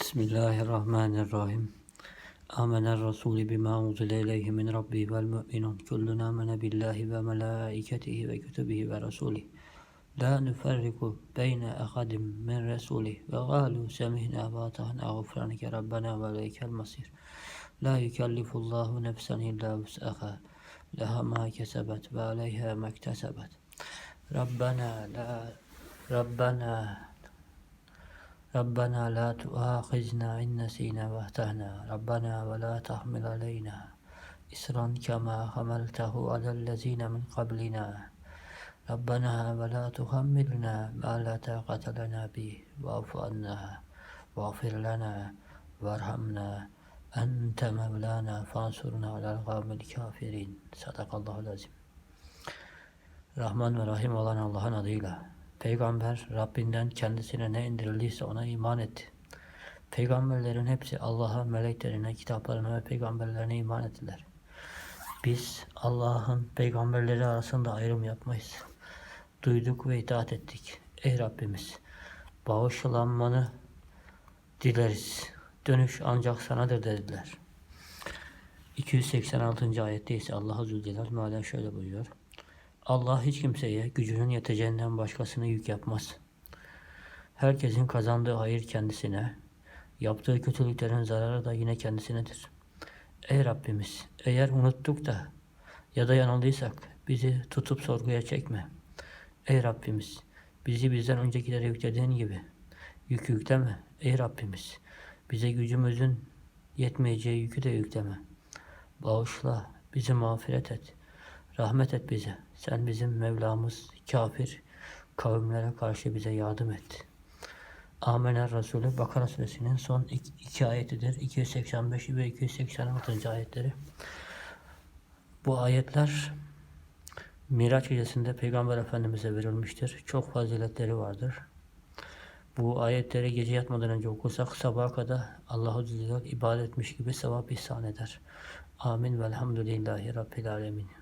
بسم الله الرحمن الرحيم. آمن الرسول بما أنزل إليه من ربه والمؤمنون. كلنا آمن بالله وملائكته وكتبه ورسوله. لا نفرق بين أحد من رسوله. وقالوا سمعنا وأطعنا غفرانك ربنا وإليك المصير. لا يكلف الله نفسا إلا وسعها. لها ما كسبت وعليها ما اكتسبت. ربنا لا ربنا Rabbena la Rabbena ربنا لا تؤاخذنا إن نسينا واهتهنا ربنا ولا تحمل علينا إسرا كما حملته على الذين من قبلنا ربنا ولا تحملنا ما لا طاقة لنا به واعف عنا واغفر لنا وارحمنا أنت مولانا فانصرنا على القوم الكافرين صدق الله العظيم Rahman ve Rahim olan Allah'ın adıyla Peygamber Rabbinden kendisine ne indirildiyse ona iman etti. Peygamberlerin hepsi Allah'a, meleklerine, kitaplarına ve peygamberlerine iman ettiler. Biz Allah'ın peygamberleri arasında ayrım yapmayız. Duyduk ve itaat ettik. Ey Rabbimiz, bağışlanmanı dileriz. Dönüş ancak sanadır dediler. 286. ayette ise Allah Zülcelal Meala şöyle buyuruyor. Allah hiç kimseye gücünün yeteceğinden başkasını yük yapmaz. Herkesin kazandığı hayır kendisine, yaptığı kötülüklerin zararı da yine kendisinedir. Ey Rabbimiz, eğer unuttuk da ya da yanıldıysak bizi tutup sorguya çekme. Ey Rabbimiz, bizi bizden öncekilere yüklediğin gibi yük yükleme. Ey Rabbimiz, bize gücümüzün yetmeyeceği yükü de yükleme. Bağışla, bizi mağfiret et.'' Rahmet et bize. Sen bizim Mevlamız, kafir kavimlere karşı bize yardım et. Amener Resulü Bakara suresinin son iki, ayetidir. 285 ve 286. ayetleri. Bu ayetler Miraç gecesinde Peygamber Efendimiz'e verilmiştir. Çok faziletleri vardır. Bu ayetleri gece yatmadan önce okursak sabaha kadar Allahu Zülcelal ibadet etmiş gibi sevap ihsan eder. Amin velhamdülillahi Rabbil Alemin.